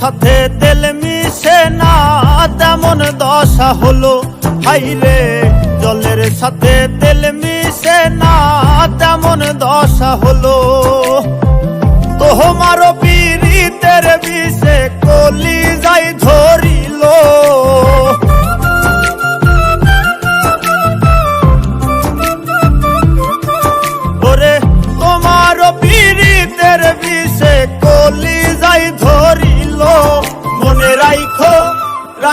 সাথে তেল মিশে না, তেমন দশা হলো। হাইরে জলের সাথে তেল মিশে না, তেমন দশা হলো। তোমার পিড়িতের বিষে কলি যাই ধরিল।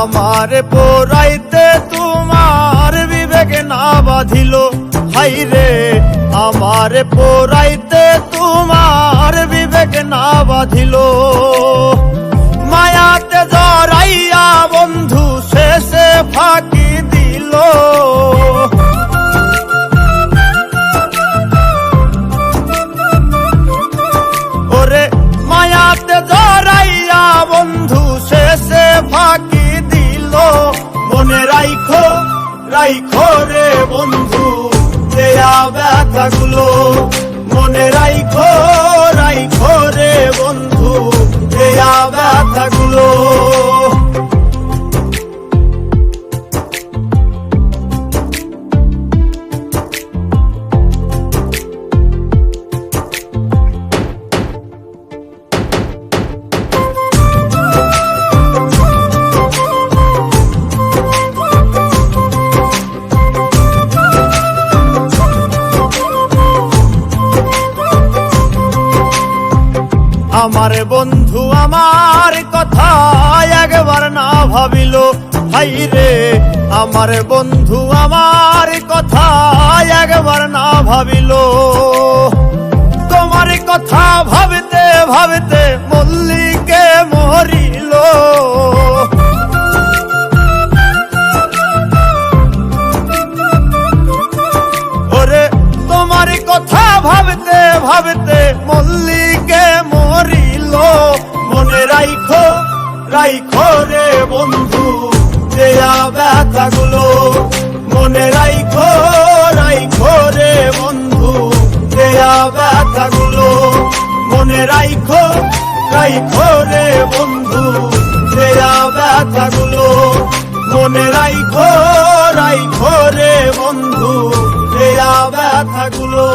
আমার পোরাইতে তোমার বিবেক না বাঁধিল। হাই রে আমার পোরাইতে তোমার বিবেক না বাঁধিল। মায়াতে জড়াইয়া বন্ধু শেষে ফাঁকি দিল। রাইখো রে বন্ধু দেয়া ব্যথাগুলো মনে রাইখো রাইখো রে বন্ধু দেয়া ব্যথাগুলো আমার বন্ধু আমার কথা একবার না ভাবিল। ভাই রে, আমার বন্ধু আমার কথা একবার না ভাবিল। রাইখো রাইখো রে বন্ধু, দেয়া ব্যথাগুলো মনে রাইখো রাইখো রে বন্ধু, দেয়া ব্যথাগুলো মনে রাইখো রাইখো রে বন্ধু, দেয়া ব্যথাগুলো মনে রাইখো রাইখো রে বন্ধু, দেয়া ব্যথাগুলো।